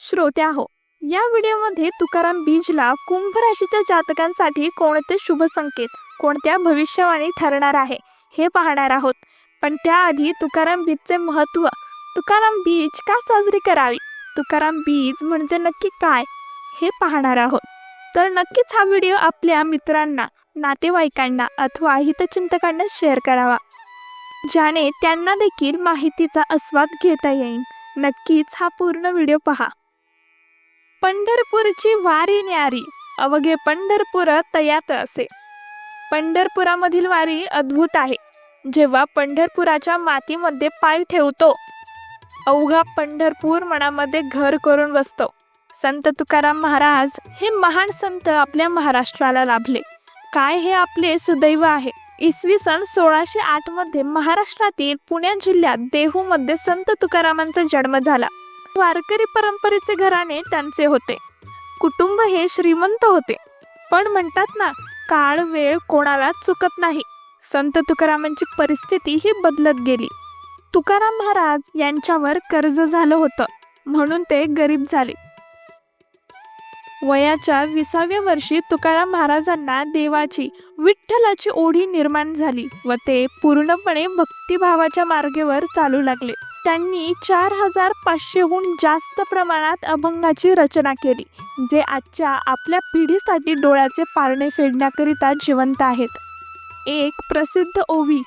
श्रोत्या हो या व्हिडिओमध्ये तुकाराम बीजला कुंभ राशीच्या जातकांसाठी कोणते शुभ संकेत कोणत्या भविष्यवाणी ठरणार आहे हे पाहणार आहोत. पण त्याआधी तुकाराम बीजचे महत्त्व तुकाराम बीज का साजरी करावी तुकाराम बीज म्हणजे नक्की काय हे पाहणार आहोत. तर नक्कीच हा व्हिडिओ आपल्या मित्रांना नातेवाईकांना अथवा हितचिंतकांना शेअर करावा ज्याने त्यांना देखील माहितीचा आस्वाद घेता येईल नक्कीच हा पूर्ण व्हिडिओ पहा. पंढरपूरची वारी न्यारी. अवघे पंढरपूर तयात असे. पंढरपुरामधील वारी अद्भुत आहे. जेव्हा पंढरपुराच्या मातीमध्ये पाय ठेवतो अवघा पंढरपूर मनामध्ये घर करून बसतो. संत तुकाराम महाराज हे महान संत आपल्या महाराष्ट्राला लाभले. काय हे आपले सुदैव आहे? इसवी सन सोळाशे आठमध्ये महाराष्ट्रातील पुणे जिल्ह्यात देहूमध्ये संत तुकारामांचा जन्म झाला. वारकरी परंपरेचे घराणे त्यांचे होते. कुटुंब हे श्रीमंत होते. पण म्हणतात ना काळ वेळ कोणाला चुकत नाही. संत तुकारामांची परिस्थिती ही बदलत गेली. तुकाराम महाराज यांच्यावर कर्ज झालं होतं. म्हणून ते गरीब झाले. वयाच्या विसाव्या वर्षी तुकाराम महाराजांना देवाची विठ्ठलाची ओढी निर्माण झाली व ते पूर्णपणे भक्तिभावाच्या मार्गेवर चालू लागले. त्यांनी चार हजार पाचशेहून जास्त प्रमाणात अभंगाची रचना केली जे आजच्या आपल्या पिढीसाठी डोळ्याचे पारणे फेडण्याकरिता जिवंत आहेत. एक प्रसिद्ध ओवी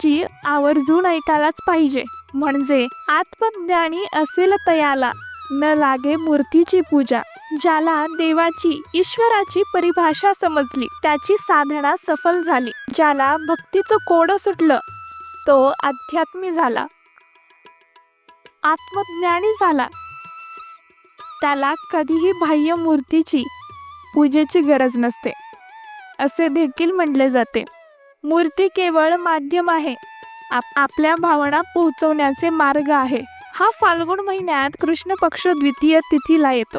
जी आवर्जून ऐकायलाच पाहिजे म्हणजे आत्मज्ञानी असेल तयाला न लागे मूर्तीची पूजा ज्याला देवाची ईश्वराची परिभाषा समजली त्याची साधना सफल झाली ज्याला भक्तीचं कोड सुटलं तो अध्यात्मी झाला. आत्मज्ञानी झाला. त्याला कधीही बाह्य मूर्तीची पूजेची गरज नसते. असे देखील म्हणले जाते. मूर्ती केवळ माध्यम आहे. आप आपल्या भावना पोहोचवण्याचे मार्ग आहे. हा फाल्गुन महिन्यात कृष्ण पक्ष द्वितीय तिथीला येतो.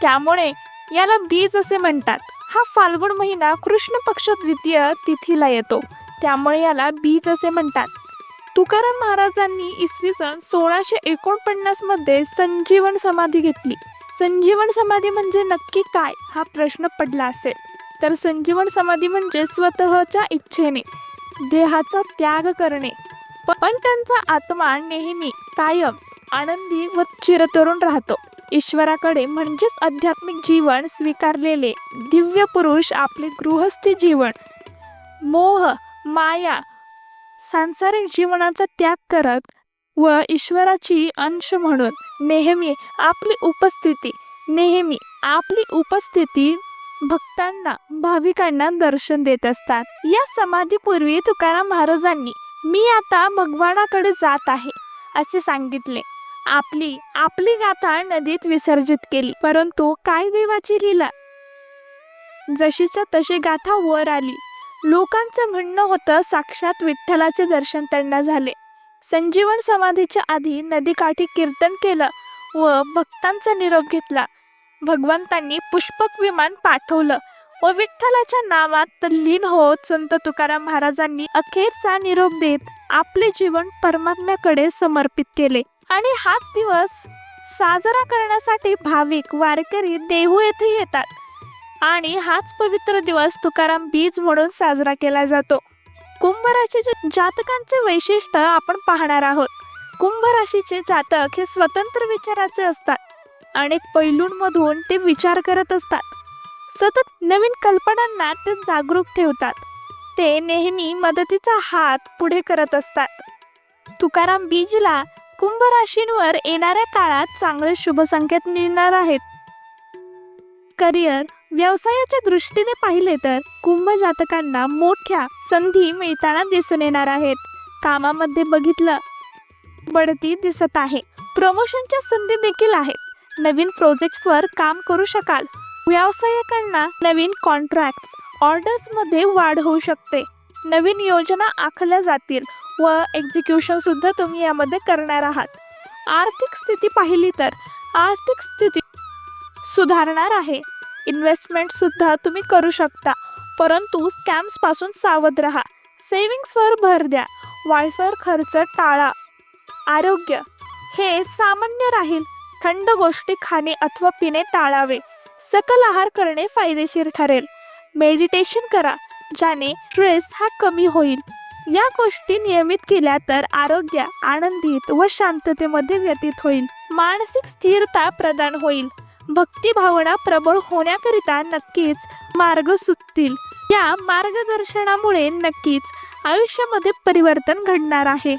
त्यामुळे याला बीज असे म्हणतात. हा फाल्गुन महिना कृष्ण पक्ष द्वितीय तिथीला येतो. त्यामुळे याला बीज असे म्हणतात. तुकाराम महाराजांनी इसवी सन सोळाशे एकोणपन्नासमध्ये संजीवन समाधी घेतली. संजीवन समाधी म्हणजे नक्की काय हा प्रश्न पडला असेल. तर संजीवन समाधी म्हणजे स्वतःच्या इच्छेने देहाचा त्याग करणे. पण त्यांचा आत्मा नेहमी कायम आनंदी व चिरतरुण राहतो. ईश्वराकडे म्हणजेच आध्यात्मिक जीवन स्वीकारलेले दिव्य पुरुष आपले गृहस्थी जीवन मोह माया सांसारिक जीवनाचा त्याग करत व ईश्वराची अंश म्हणून नेहमी आपली उपस्थिती नेहमी आपली उपस्थिती भक्तांना भाविकांना दर्शन देत असतात. या समाधीपूर्वी तुकाराम महाराजांनी मी आता भगवानाकडे जात आहे असे सांगितले. आपली आपली गाथा नदीत विसर्जित केली. परंतु काय देवाची लीला जशीच्या तशी गाथा वर आली. लोकांचं म्हणणं होतं साक्षात विठ्ठलाचे दर्शन त्यांना झाले. संजीवन समाधीच्या आधी नदीकाठी कीर्तन केलं व भक्तांचा निरोप घेतला. भगवंतांनी पुष्पक विमान पाठवलं व विठ्ठलाच्या नावात तल्लीन होत संत तुकाराम महाराजांनी अखेरचा निरोप देत आपले जीवन परमात्म्याकडे समर्पित केले. आणि हाच दिवस साजरा करण्यासाठी भाविक वारकरी देहू येथे येतात. आणि हाच पवित्र दिवस तुकाराम बीज म्हणून साजरा केला जातो. कुंभ राशीचे जातकांचे वैशिष्ट्य आपण पाहणार आहोत. कुंभ राशीचे जातक हे स्वतंत्र विचाराचे असतात. अनेक पैलूंमधून ते विचार करत असतात. सतत नवीन कल्पनांना ते जागरूक ठेवतात. ते नेहमी मदतीचा हात पुढे करत असतात. तुकाराम बीजला कुंभ राशींवर येणाऱ्या काळात चांगले शुभ संकेत मिळणार आहेत. करिअर व्यवसायाच्या दृष्टीने पाहिले तर कुंभ जातकांना मोठ्या संधी मिळताना दिसून येणार आहेत. कामामध्ये बघितलं बढती दिसत आहे. प्रमोशनच्या संधी देखील आहेत. नवीन प्रोजेक्ट्सवर काम करू शकाल. व्यावसायिकांना नवीन कॉन्ट्रॅक्ट्स ऑर्डर्समध्ये वाढ होऊ शकते. नवीन योजना आखल्या जातील व एक्झिक्युशन सुद्धा तुम्ही यामध्ये करणार आहात. आर्थिक स्थिती पाहिली तर आर्थिक स्थिती सुधारणार आहे. इन्व्हेस्टमेंटसुद्धा तुम्ही करू शकता. परंतु स्कॅम्सपासून सावध राहा. सेविंग्सवर भर द्या. वायफायर खर्च टाळा. आरोग्य. हे सामान्य राहील. थंड गोष्टी खाणे अथवा पिणे टाळावे. सकल आहार करणे फायदेशीर ठरेल. मेडिटेशन करा ज्याने स्ट्रेस हा कमी होईल. या गोष्टी नियमित केल्या तर आरोग्य आनंदित व शांततेमध्ये व्यतीत होईल. मानसिक स्थिरता प्रदान होईल. भक्तिभावना प्रबळ होण्याकरिता नक्कीच मार्ग सुचतील या मार्गदर्शनामुळे नक्कीच आयुष्यामध्ये परिवर्तन घडणार आहे.